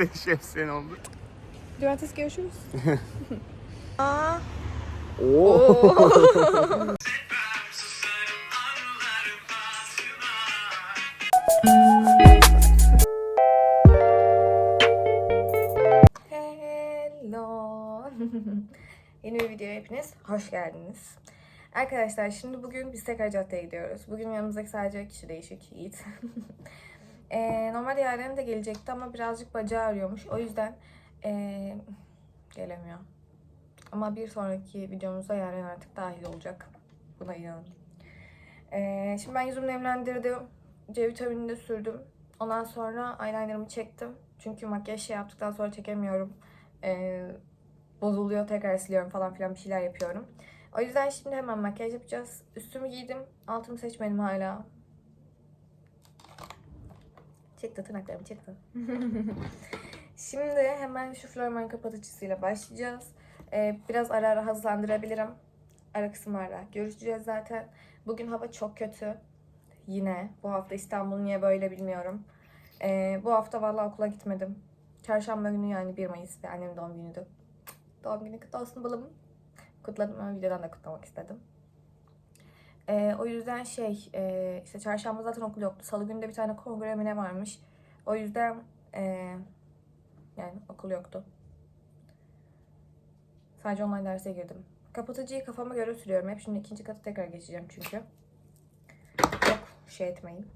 seni şemsiyen oldu. Cumartesi görüşürüz. Oo. Hello. Yeni bir videoya hepiniz hoş geldiniz. Arkadaşlar şimdi bugün biz tekrar caddeye gidiyoruz. Bugün yanımızdaki sadece kişi değişik Yiğit. ee, normalde Yaren de gelecekti ama birazcık bacağı ağrıyormuş. O yüzden ee, gelemiyor. Ama bir sonraki videomuzda Yaren artık dahil olacak. Buna inanın. Ee, şimdi ben yüzümü nemlendirdim. C vitaminini de sürdüm. Ondan sonra eyelinerımı çektim. Çünkü makyaj şey yaptıktan sonra çekemiyorum. Ee, bozuluyor tekrar siliyorum falan filan bir şeyler yapıyorum. O yüzden şimdi hemen makyaj yapacağız. Üstümü giydim. Altımı seçmedim hala. Çıktı tırnaklarım çıktı. şimdi hemen şu Florman kapatıcısıyla başlayacağız. Ee, biraz ara ara hızlandırabilirim. Ara kısımlarda görüşeceğiz zaten. Bugün hava çok kötü. Yine bu hafta İstanbul niye böyle bilmiyorum. Ee, bu hafta vallahi okula gitmedim. Çarşamba günü yani 1 Mayıs ve annemin doğum günüydü. Doğum günü kutlu olsun balım. Kutladım ama videodan da kutlamak istedim. Ee, o yüzden şey, e, işte çarşamba zaten okul yoktu. Salı günü de bir tane kongre mi ne varmış. O yüzden e, yani okul yoktu. Sadece online derse girdim. Kapatıcıyı kafama göre sürüyorum. Hep şimdi ikinci katı tekrar geçeceğim çünkü. Çok şey etmeyin.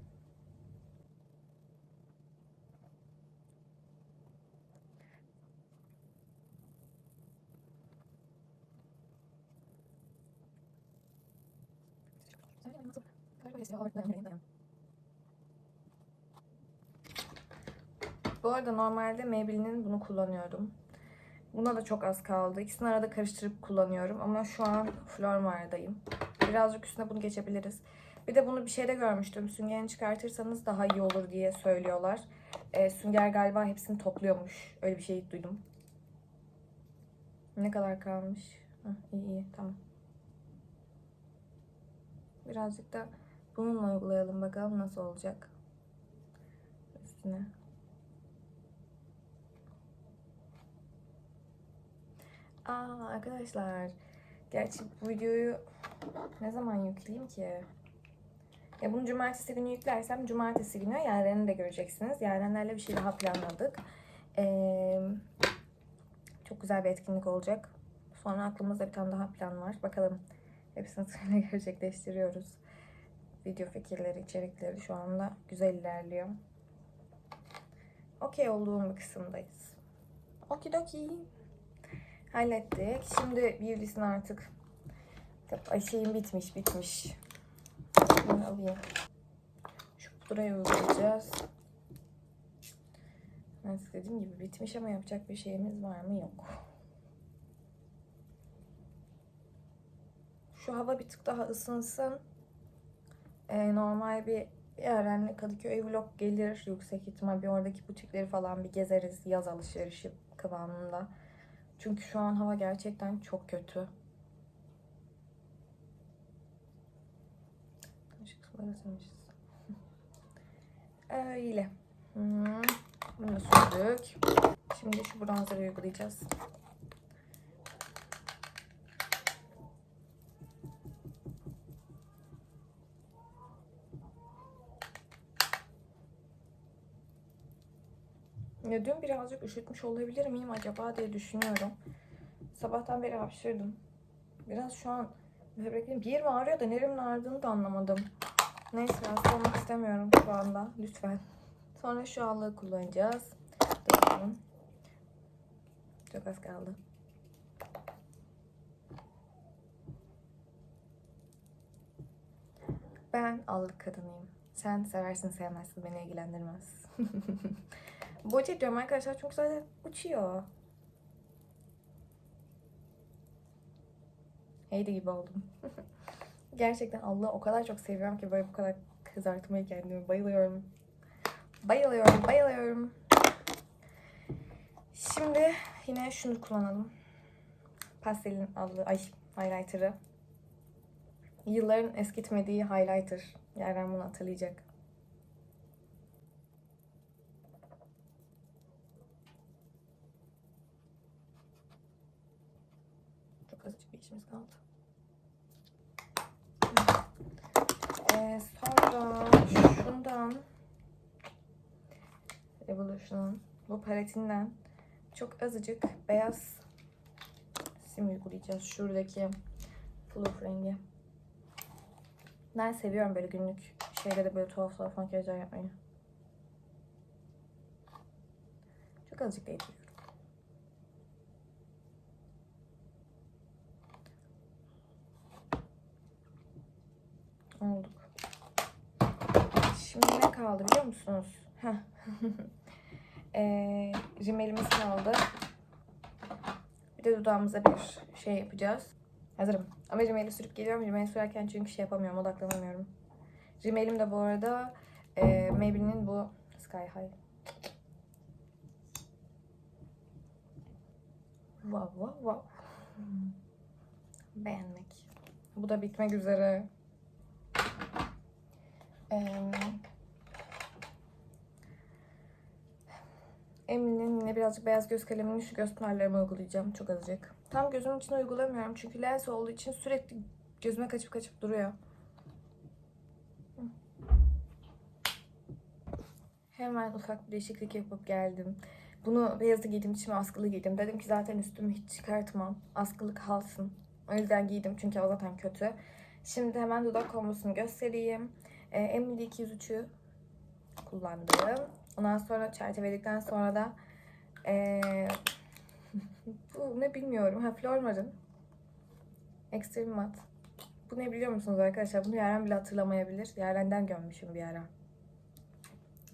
Bu arada normalde Maybelline'in bunu kullanıyordum. Buna da çok az kaldı. İkisini arada karıştırıp kullanıyorum. Ama şu an Flormar'dayım. Birazcık üstüne bunu geçebiliriz. Bir de bunu bir şeyde görmüştüm. Süngerini çıkartırsanız daha iyi olur diye söylüyorlar. Ee, sünger galiba hepsini topluyormuş. Öyle bir şey duydum. Ne kadar kalmış? Hah, iyi iyi tamam. Birazcık da bununla uygulayalım bakalım nasıl olacak. Üstüne. Aa arkadaşlar. Gerçi bu videoyu ne zaman yükleyeyim ki? Ya bunu cumartesi günü yüklersem cumartesi günü Yaren'i de göreceksiniz. Yarenlerle bir şey daha planladık. Ee, çok güzel bir etkinlik olacak. Sonra aklımızda bir tane daha plan var. Bakalım hepsini sırayla gerçekleştiriyoruz. Video fikirleri, içerikleri şu anda güzel ilerliyor. Okey olduğum bir kısımdayız. Okidoki. Hallettik. Şimdi Beauty'sin artık. Ay şeyim bitmiş, bitmiş. Bunu alayım. Şu pudrayı uygulayacağız. Artık dediğim gibi bitmiş ama yapacak bir şeyimiz var mı? Yok. Şu hava bir tık daha ısınsın. Ee, normal bir Yaren'le Kadıköy vlog gelir. Yüksek ihtimal bir oradaki butikleri falan bir gezeriz. Yaz alışverişi kıvamında. Çünkü şu an hava gerçekten çok kötü. Işıkları sönmüşüz. Öyle. Hmm. Bunu sürdük. Şimdi şu bronzerı uygulayacağız. Ya dün birazcık üşütmüş olabilir miyim acaba diye düşünüyorum. Sabahtan beri hapşırdım. Biraz şu an böbreklerim bir yerim ağrıyor da neremin ağrıdığını da anlamadım. Neyse hasta olmak istemiyorum şu anda. Lütfen. Sonra şu allığı kullanacağız. Dur bakalım. Çok az kaldı. Ben allık kadınıyım. Sen seversin sevmezsin beni ilgilendirmez. Boca diyorum arkadaşlar çok zaten uçuyor. Heydi gibi oldum. Gerçekten Allah'ı o kadar çok seviyorum ki böyle bu kadar kızartmayı kendimi bayılıyorum. Bayılıyorum, bayılıyorum. Şimdi yine şunu kullanalım. Pastelin aldığı, ay highlighter'ı. Yılların eskitmediği highlighter. Yerden bunu hatırlayacak. Çok azıcık bir işimiz kaldı. Ee, sonra şundan Revolution'un bu paletinden çok azıcık beyaz sim uygulayacağız. Şuradaki fluf rengi. Ben seviyorum böyle günlük şeylere böyle tuhaf tuhaf makyajlar yapmayı. Çok azıcık ekliyorum. Olduk. Şimdi ne kaldı biliyor musunuz? Heh. ee, rimelimiz kaldı. Bir de dudağımıza bir şey yapacağız. Hazırım. Ama rimeli sürüp geliyorum. Rimeli sürerken çünkü şey yapamıyorum, odaklanamıyorum. Rimelim de bu arada e, Maybelline'in bu Sky High. Wow, wow, wow. Beğenmek. Bu da bitmek üzere. Emine'nin yine birazcık beyaz göz kalemini şu göz pınarlarıma uygulayacağım. Çok azıcık. Tam gözümün içine uygulamıyorum. Çünkü lens olduğu için sürekli gözüme kaçıp kaçıp duruyor. Hemen ufak bir değişiklik yapıp geldim. Bunu beyazı giydim, içime askılı giydim. Dedim ki zaten üstümü hiç çıkartmam. Askılı kalsın. O yüzden giydim çünkü o zaten kötü. Şimdi hemen dudak kombosunu göstereyim. Ee, Emily 203'ü kullandım. Ondan sonra çerçeveledikten sonra da ee, bu ne bilmiyorum. Ha Flormar'ın Extreme Matte. Bu ne biliyor musunuz arkadaşlar? Bunu Yaren bile hatırlamayabilir. Yaren'den gömmüşüm bir ara.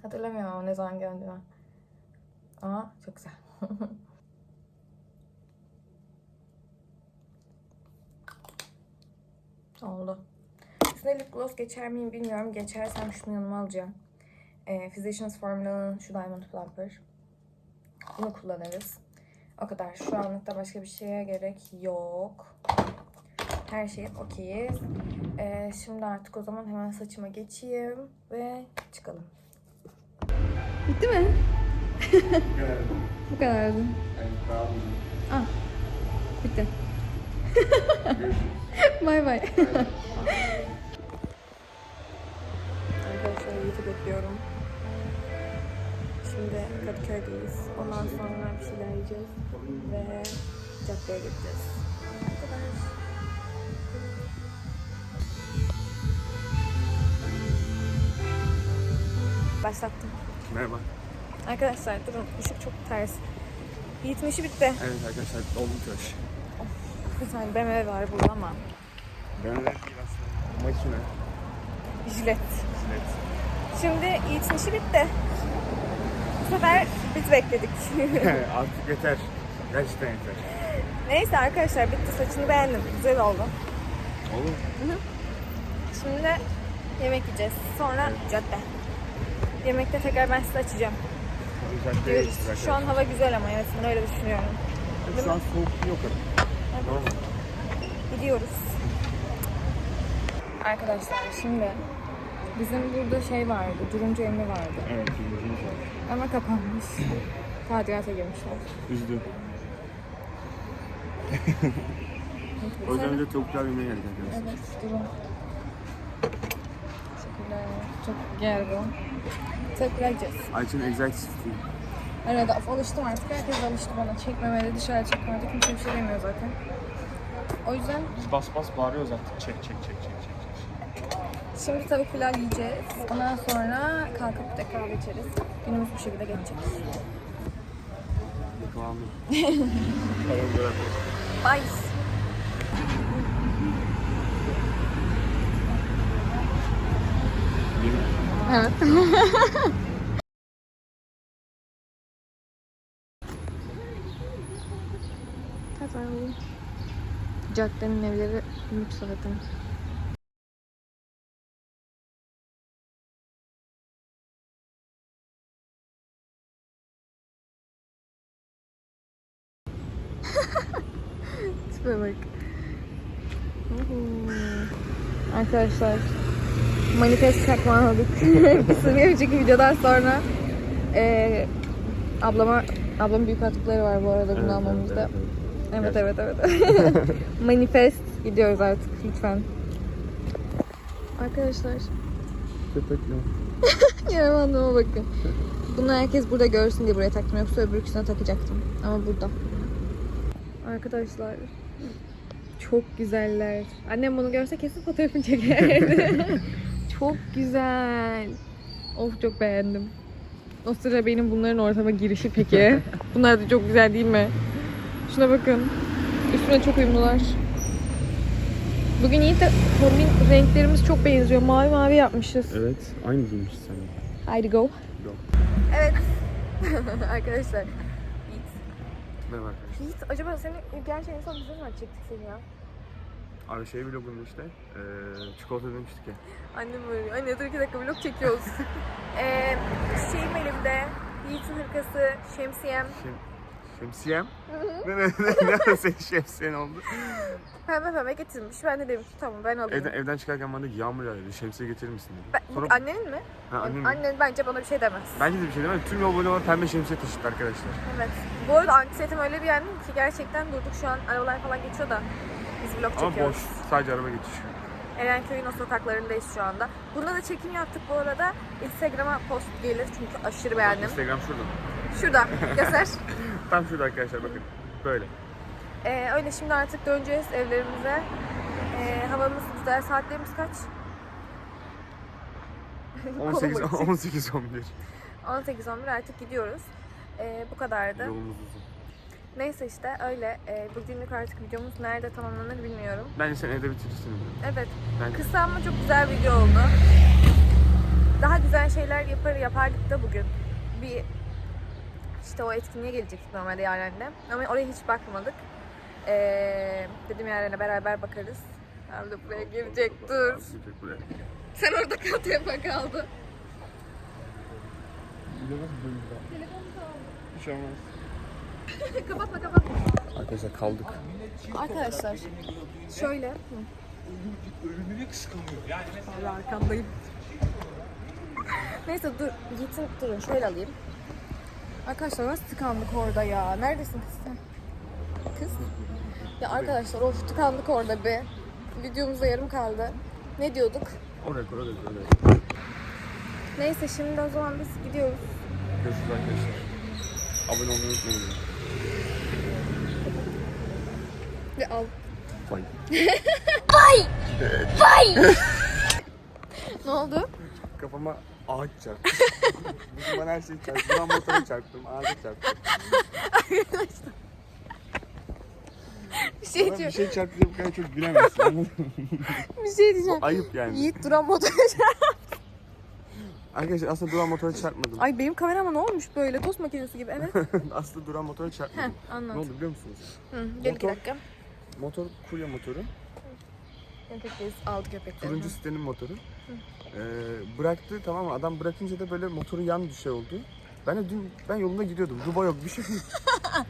Hatırlamıyorum ama ne zaman gördüğümü. Ama çok güzel. Oldu. Üstüne lip gloss geçer miyim bilmiyorum. Geçersem şunu yanıma alacağım. Ee, Physicians Formula'nın şu Diamond Plumper. Bunu kullanırız. O kadar. Şu anlıkta başka bir şeye gerek yok. Her şey okeyiz. Ee, şimdi artık o zaman hemen saçıma geçeyim ve çıkalım. Bitti mi? Bu kadardı. Ah, bitti. bay bay. Arkadaşlar bekliyorum. Şimdi Kadıköy'deyiz. Ondan sonra bir şeyler yiyeceğiz ve caddeye gideceğiz. Bu kadar. Başlattım. Merhaba. Arkadaşlar durun ışık çok ters. Yiğit'in işi bitti. Evet arkadaşlar oldum tıraş. Bir tane BMW var burada ama. De değil aslında. Makine. Jilet. Evet. Şimdi Yiğit'in işi bitti. Bu sefer biz bekledik. Artık yeter. Gerçekten yeter. Neyse arkadaşlar bitti. Saçını beğendim. Güzel oldu. Olur. Şimdi de yemek yiyeceğiz. Sonra cadde. Yemekte tekrar ben size açacağım. Güzel. Şu an hava güzel ama evet ben öyle düşünüyorum. Şu an soğuk yok. Normal. Gidiyoruz. Arkadaşlar şimdi bizim burada şey vardı. Duruncu emmi vardı. Evet. Birinci var. Ama kapanmış. Tadilata girmişler. Üzdü. O yüzden de tavuklar yemeye geldik arkadaşlar. Evet, durun. Teşekkürler. Çok gergin. Tekrar yiyeceğiz. Ayça'nın egzersizi. Evet, alıştım artık. Herkes alıştı bana. Çekmemeli, dışarı çekmemeli. Kimse bir şey demiyor zaten. O yüzden Biz bas bas bağırıyoruz artık. Çek çek çek çek çek. Şimdi tavuk pilav yiyeceğiz. Ondan sonra kalkıp tekrar geçeriz. Günümüz bu şekilde geçecek. Bye. Evet. Kazandım. Caddenin evleri lüks zaten. Arkadaşlar manifest çakmağı aldık. bir önceki videodan sonra eee ablama ablamın büyük katkıları var bu arada bunu Evet, almamızda. evet, Evet evet evet. Manifest gidiyoruz artık lütfen. Arkadaşlar Köpekle. yaramandığıma bakın. Bunu herkes burada görsün diye buraya taktım. Yoksa öbür ikisine takacaktım. Ama burada. Arkadaşlar çok güzeller. Annem bunu görse kesin fotoğrafını çekerdi. çok güzel. Of çok beğendim. O sıra benim bunların ortama girişi peki. Bunlar da çok güzel değil mi? Şuna bakın. Üstüne çok uyumlular. Bugün iyi de kombin renklerimiz çok benziyor. Mavi mavi yapmışız. Evet. Aynı giymiş sen. Haydi go. Go. Evet. Arkadaşlar. Yiğit. Merhaba arkadaşlar. Yiğit acaba seni gerçekten en son biz ne zaman çektik seni ya? Abi şey vlogunun işte. Eee çikolata demiştik ya. Annem böyle anne dur iki dakika vlog çekiyoruz. Eee şeyim elimde. Yiğit'in hırkası, şemsiyem. Şem, şemsiyem. ne ne ne ne senin şemsiyen oldu? Pembe pembe getirmiş. Ben de dedim ki tamam ben alayım. Evden, evden çıkarken bana dedi yağmur yağıyor. Şemsiye getirir misin dedi. Ben- Sonra Annenin mi? ha, annem Annen bence bana bir şey demez. Bence de bir şey demez. Tüm yol boyu bana pembe şemsiye taşıttı arkadaşlar. Evet. Bu arada anksiyetim öyle bir yendi ki gerçekten durduk şu an arabalar falan geçiyor da vlog Ama çekiyoruz. boş. Sadece araba geçiyor. Erenköy'ün o sokaklarındayız şu anda. Bunda da çekim yaptık bu arada. Instagram'a post gelir çünkü aşırı beğendim. Instagram şurada. Şurada göster. Tam şurada arkadaşlar bakın. Böyle. Ee, öyle şimdi artık döneceğiz evlerimize. Ee, havamız güzel. Saatlerimiz kaç? 18 Kolum 18 11. 18-11 artık gidiyoruz. Ee, bu kadardı. Yolumuz uzun. Neyse işte öyle. Ee, bugünlük artık videomuz nerede tamamlanır bilmiyorum. Bence sen evde bitirirsin. Evet. Ben Kısa ama çok güzel video oldu. Daha güzel şeyler yapar yapardık da bugün. Bir işte o etkinliğe gelecektik normalde Yaren'le. Ama oraya hiç bakmadık. Ee, dedim Yaren'le beraber bakarız. Abi de buraya gelecek dur. Sen orada kal telefon kaldı. Bir şey olmaz. Kapatma kapatma. Arkadaşlar kaldık. Arkadaşlar şöyle. ölümüne kıskanıyor. Yani mesela Hala arkandayım. Neyse dur gitsin durun şöyle alayım. Arkadaşlar nasıl tıkandık orada ya? Neredesin kız sen? Kız? Ya arkadaşlar of tıkandık orada be. Videomuz da yarım kaldı. Ne diyorduk? Oraya oraya oraya. Neyse şimdi o zaman biz gidiyoruz. Görüşürüz arkadaşlar. Abone olmayı unutmayın. Ve al. Bye. Ne oldu? Kafama ağaç çarptı. Bana her şeyi çarptı. Ben motora çarptım, ağaca çarptım. Bir şey Bana bir diyor. şey çarptı diye bu kadar çok gülemezsin. anladın mı? Bir şey diyeceğim. Ayıp yani. Yiğit duran motora Arkadaşlar aslında duran motora çarpmadım. Ay benim kamerama ne olmuş böyle? Tost makinesi gibi. Evet. aslında duran motora Heh çarpmadım. ne anlat. oldu biliyor musunuz? Hı, gel iki Motor- dakika. Motor kurye motoru. Köpekteyiz. Aldı köpekleri. Turuncu sitenin motoru. Ee, bıraktı tamam mı? Adam bırakınca da böyle motoru yan bir şey oldu. Ben de dün ben yolunda gidiyordum. Duba yok bir şey yok.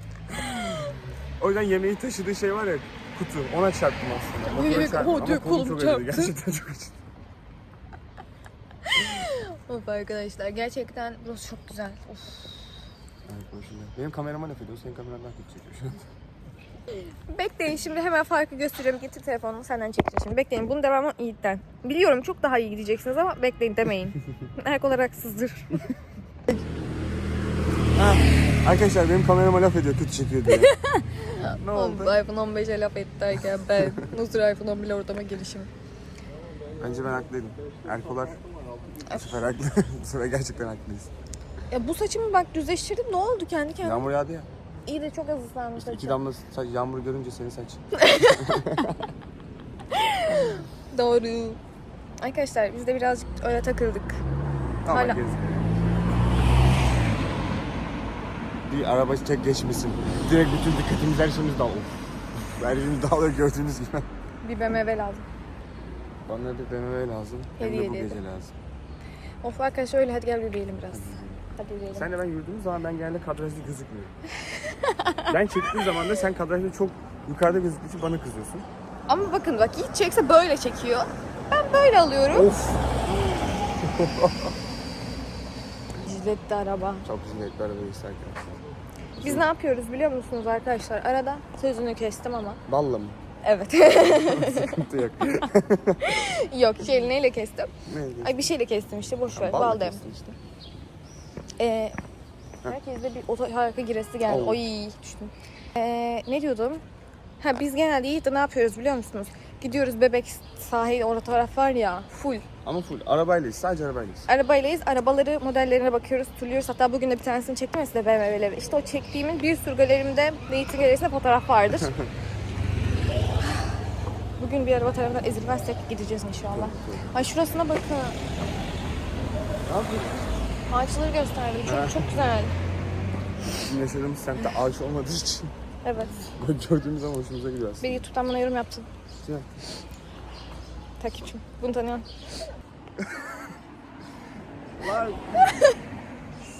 o yüzden yemeği taşıdığı şey var ya kutu ona çarptım aslında. Motora Ay, çarptım o ama diyor, kolum kolum çok acıdı. çarptı. Gerçekten çok acıdı. Of arkadaşlar gerçekten burası çok güzel. Of. Evet. Benim kamerama laf ediyor. Senin kameran daha kötü çekiyor şu an. Bekleyin şimdi hemen farkı göstereceğim. Getir telefonunu senden çekeceğim şimdi. Bekleyin bunun devamı Yiğit'ten. Biliyorum çok daha iyi gideceksiniz ama bekleyin demeyin. Erk olarak haksızdır. Arkadaşlar benim kamerama laf ediyor kötü çekiyor diye. ne oldu? iPhone 15'e laf etti derken ben nasıl iPhone 11 ortama girişim. Bence ben haklıydım. Erkolar bu sefer haklı. bu sefer gerçekten haklıyız. Ya bu saçımı bak düzleştirdim ne oldu kendi kendine? Yağmur yağdı ya. İyi de çok az ıslanmış İşte iki saçım. damla saç, yağmur görünce senin saç. Doğru. Arkadaşlar biz de birazcık öyle takıldık. Tamam Hala- gez. Bir araba çek geçmesin. Direkt bütün dikkatimiz her şeyimiz dağılıyor. Her şeyimiz dağılıyor gördüğünüz gibi. Bir BMW lazım. Bana da BMW lazım. Hem Hediye de bu gece lazım. Of arkadaşlar öyle hadi gel yürüyelim biraz. Hadi yürüyelim. Senle ben yürüdüğümüz zaman ben genelde kadrajda gözükmüyorum. ben çektiğim zaman da sen kadrajda çok yukarıda gözüktüğü için bana kızıyorsun. Ama bakın bak Yiğit çekse böyle çekiyor. Ben böyle alıyorum. Of! Jiletli araba. Çok güzel bir araba arkadaşlar. Biz ne yapıyoruz biliyor musunuz arkadaşlar? Arada sözünü kestim ama. Balla mı? Evet. Sıkıntı yok. Yok şey neyle kestim? ne? Ay bir şeyle kestim işte boş ver. Bal kestin işte. Ee, herkeste bir oto harika giresi geldi. Oy düştüm. Ee, ne diyordum? Ha biz genelde Yiğit'le ne yapıyoruz biliyor musunuz? Gidiyoruz bebek sahil orada taraf var ya full. Ama full arabaylayız. Sadece arabaylayız. Arabaylayız. Arabaları modellerine bakıyoruz, turluyoruz. Hatta bugün de bir tanesini çektim ya size BMW'leri. İşte o çektiğimin bir sürü galerimde Yiğit'in galerisinde fotoğraf vardır. bugün bir araba tarafından ezilmezsek gideceğiz inşallah. Ay şurasına bakın. Ne yapıyorsun? Ağaçları gösterdim. Ha. Çok çok güzel. Bizim yaşadığımız semtte ağaç olmadığı için Evet. gördüğümüz zaman hoşumuza gidiyor aslında. Bir YouTube'dan bana yorum yaptın. Güzel. Takipçim. Bunu tanıyorum. Lan.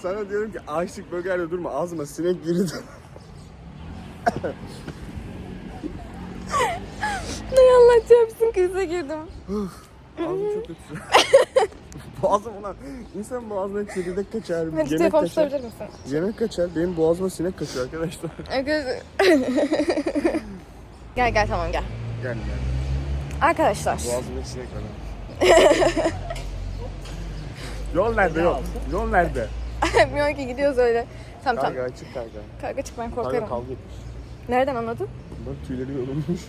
Sana diyorum ki ağaçlık bölgelerde durma ağzıma sinek girdi. Ne Allah çarpsın krize girdim. Ağzım çok kötü. Boğazım ulan. İnsan boğazına çekirdek kaçar, Hadi yemek kaçar. tutabilir misin? Yemek kaçar, benim boğazıma sinek kaçıyor arkadaşlar. Arkadaşlar. gel gel tamam gel. Yani yani. Arkadaşlar. Boğazımda sinek var. ha. Yol nerede yol? Yol nerede? Bilmiyorum ki gidiyoruz öyle. Tamam tamam. Karga çık karga. Karga çık ben Karga korkarım. kavga etmiş. Nereden anladın? Bak tüyleri yorulmuş.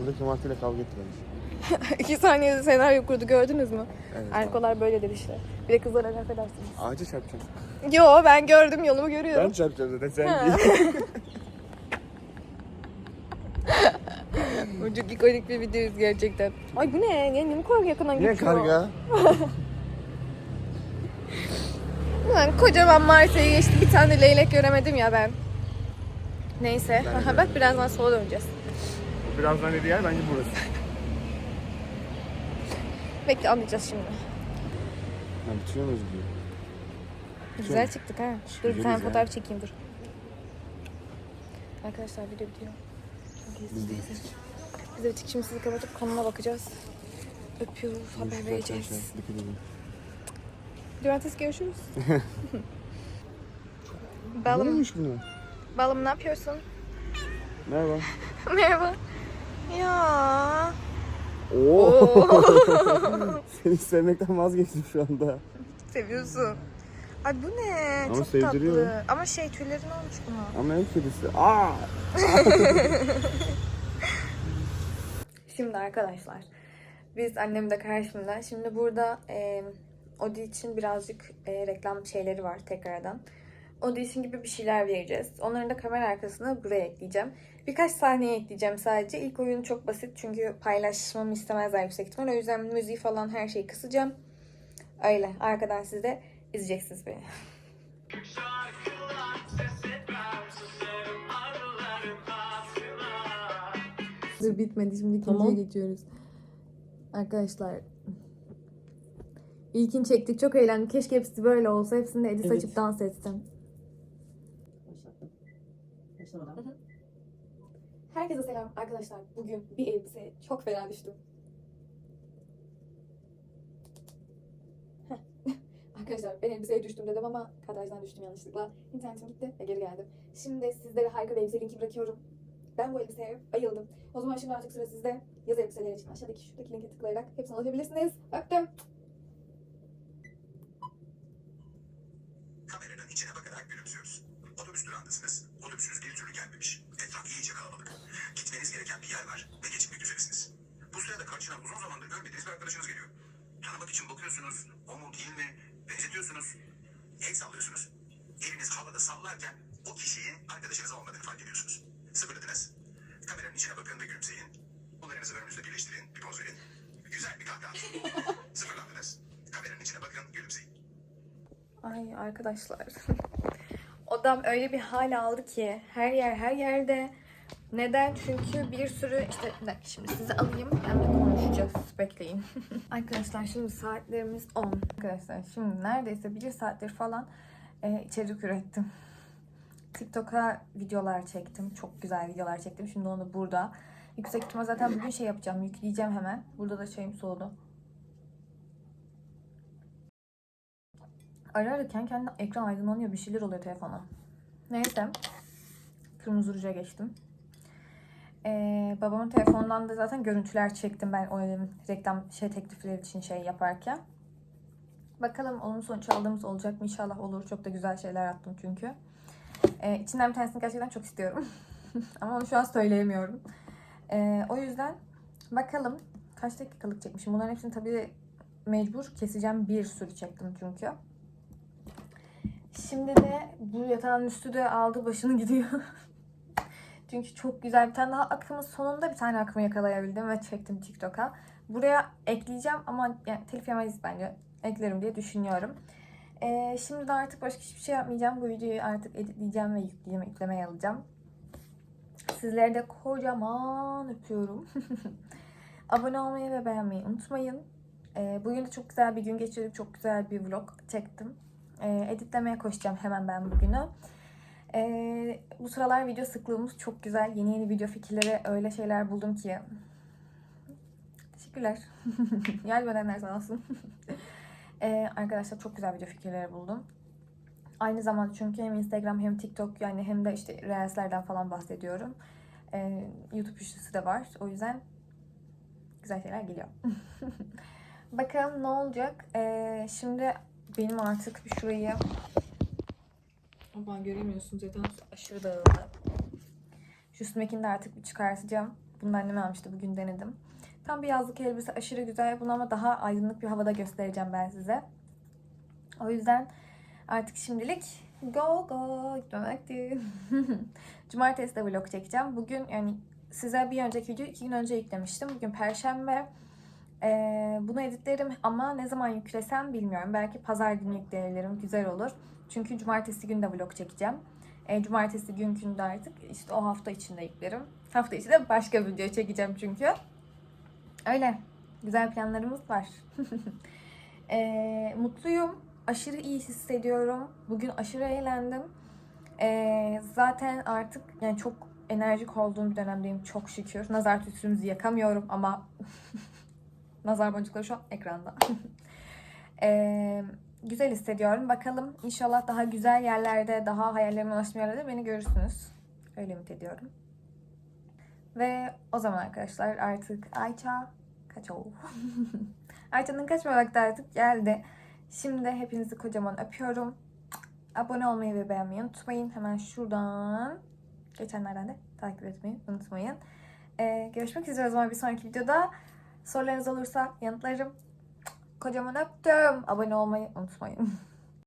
Buradaki martıyla kavga bence. İki saniyede senaryo kurdu gördünüz mü? Evet. Erkolar böyledir işte. Bir de kızlara laf edersiniz. Ağaca çarpacağım. Yo ben gördüm yolumu görüyorum. Ben çarpacağım zaten sen değil. Bu çok ikonik bir videoyuz gerçekten. Ay bu ne? Niye, niye bu kadar yakından geçiyor? karga. Ulan kocaman Mars'ı geçti. Bir tane leylek göremedim ya ben. Neyse. Ben de bak birazdan sola döneceğiz. Birazdan dediği yer bence burası. Bekle anlayacağız şimdi. Ha bitiriyor muyuz diyor. Güzel çıktık ha. Dur bir tane fotoğraf çekeyim dur. Arkadaşlar video bitiyor. Biz de bittik. Biz de şimdi sizi kapatıp kanına bakacağız. Öpüyoruz, haber vereceğiz. Cumartesi görüşürüz. Balım, olmuş buna? balım ne yapıyorsun? Merhaba. Merhaba. Ya. Oo. Seni sevmekten vazgeçtim şu anda. Seviyorsun. Ay bu ne? Ama Çok sevdiriyor. tatlı. Ama şey tüylerin olmuş buna. Ama ev kedisi. Aa! Şimdi arkadaşlar biz annem de karşımda. Şimdi burada e, Odi için birazcık e, reklam şeyleri var tekrardan. İçin gibi bir şeyler vereceğiz. Onların da kamera arkasına buraya ekleyeceğim. Birkaç sahneye ekleyeceğim sadece. İlk oyun çok basit çünkü paylaşmamı istemezler yüksek ihtimal. O yüzden müziği falan her şeyi kısacağım. Öyle. Arkadan siz de izleyeceksiniz beni. Dur bitmedi şimdi ikinciye Tamam. geçiyoruz. Arkadaşlar İlkini çektik çok eğlendik. Keşke hepsi böyle olsa. Hepsinde edit Evet. açıp dans etsem. Başlamadan. Herkese selam arkadaşlar. Bugün bir elbise çok fena düştüm. Arkadaşlar ben elbiseye düştüm dedim ama kadrajdan düştüm yanlışlıkla. İnternetim gitti ve geri geldim. Şimdi sizlere harika bir elbise linki bırakıyorum. Ben bu elbiseye bayıldım. O zaman şimdi artık sıra sizde. Yaz elbiseleri için aşağıdaki şuradaki linke tıklayarak hepsini alabilirsiniz. Öptüm. Ay arkadaşlar. Odam öyle bir hal aldı ki her yer her yerde. Neden? Çünkü bir sürü işte bir dakika şimdi sizi alayım hem de konuşacağız. Bekleyin. arkadaşlar şimdi saatlerimiz 10. Arkadaşlar şimdi neredeyse bir saattir falan e, içerik ürettim. TikTok'a videolar çektim. Çok güzel videolar çektim. Şimdi onu burada. Yüksek ihtimal zaten bugün şey yapacağım. Yükleyeceğim hemen. Burada da şeyim soğudu. Ara ara kendi ekran aydınlanıyor. Bir şeyler oluyor telefona. Neyse. Kırmızı ruja geçtim. Ee, babamın telefonundan da zaten görüntüler çektim ben o reklam şey teklifleri için şey yaparken. Bakalım olumlu sonuç aldığımız olacak mı? İnşallah olur. Çok da güzel şeyler attım çünkü. Ee, içinden bir tanesini gerçekten çok istiyorum. Ama onu şu an söyleyemiyorum. Ee, o yüzden bakalım kaç dakikalık çekmişim. Bunların hepsini tabii mecbur keseceğim. Bir sürü çektim çünkü. Şimdi de bu yatağın üstü de aldı başını gidiyor. Çünkü çok güzel bir tane daha akımı sonunda bir tane akımı yakalayabildim ve çektim TikTok'a. Buraya ekleyeceğim ama yani telif yemeyiz bence. Eklerim diye düşünüyorum. Ee, şimdi de artık başka hiçbir şey yapmayacağım. Bu videoyu artık editleyeceğim ve yükleyeceğim, yüklemeye alacağım. Sizleri de kocaman öpüyorum. Abone olmayı ve beğenmeyi unutmayın. Ee, bugün de çok güzel bir gün geçirdik. Çok güzel bir vlog çektim. Ee, editlemeye koşacağım hemen ben bugünü. Ee, bu sıralar video sıklığımız çok güzel. Yeni yeni video fikirleri öyle şeyler buldum ki. Teşekkürler. Gelmedenler sağ olsun. Ee, arkadaşlar çok güzel video fikirleri buldum. Aynı zamanda çünkü hem Instagram hem TikTok yani hem de işte Reels'lerden falan bahsediyorum. Ee, YouTube üçlüsü de var. O yüzden güzel şeyler geliyor. Bakalım ne olacak. Ee, şimdi benim artık bir şurayı Aman göremiyorsunuz zaten aşırı dağıldı. Şu üstümdekini de artık bir çıkartacağım. Bunu annem almıştı bugün denedim. Tam bir yazlık elbise aşırı güzel. Bunu ama daha aydınlık bir havada göstereceğim ben size. O yüzden artık şimdilik go go gitme vakti. Cumartesi de vlog çekeceğim. Bugün yani size bir önceki video iki gün önce yüklemiştim. Bugün perşembe. Ee, bunu editlerim ama ne zaman yüklesem bilmiyorum. Belki pazar günü yükleyebilirim. Güzel olur. Çünkü cumartesi günü de vlog çekeceğim. Ee, cumartesi günkünde artık işte o hafta içinde yüklerim. Hafta içi de başka video çekeceğim çünkü. Öyle. Güzel planlarımız var. Ee, mutluyum. Aşırı iyi hissediyorum. Bugün aşırı eğlendim. Ee, zaten artık yani çok enerjik olduğum bir dönemdeyim çok şükür. Nazar tütsümüzü yakamıyorum ama nazar boncukları şu an ekranda. Ee, güzel hissediyorum. Bakalım inşallah daha güzel yerlerde, daha hayallerime ulaştığım yerlerde beni görürsünüz. Öyle ümit ediyorum. Ve o zaman arkadaşlar artık Ayça kaç oldu? Ayça'nın kaçma vakti artık geldi. Şimdi hepinizi kocaman öpüyorum. Abone olmayı ve beğenmeyi unutmayın. Hemen şuradan geçenlerden de takip etmeyi unutmayın. Ee, görüşmek üzere o zaman bir sonraki videoda. Sorularınız olursa yanıtlarım. Kocaman öptüm. Abone olmayı unutmayın.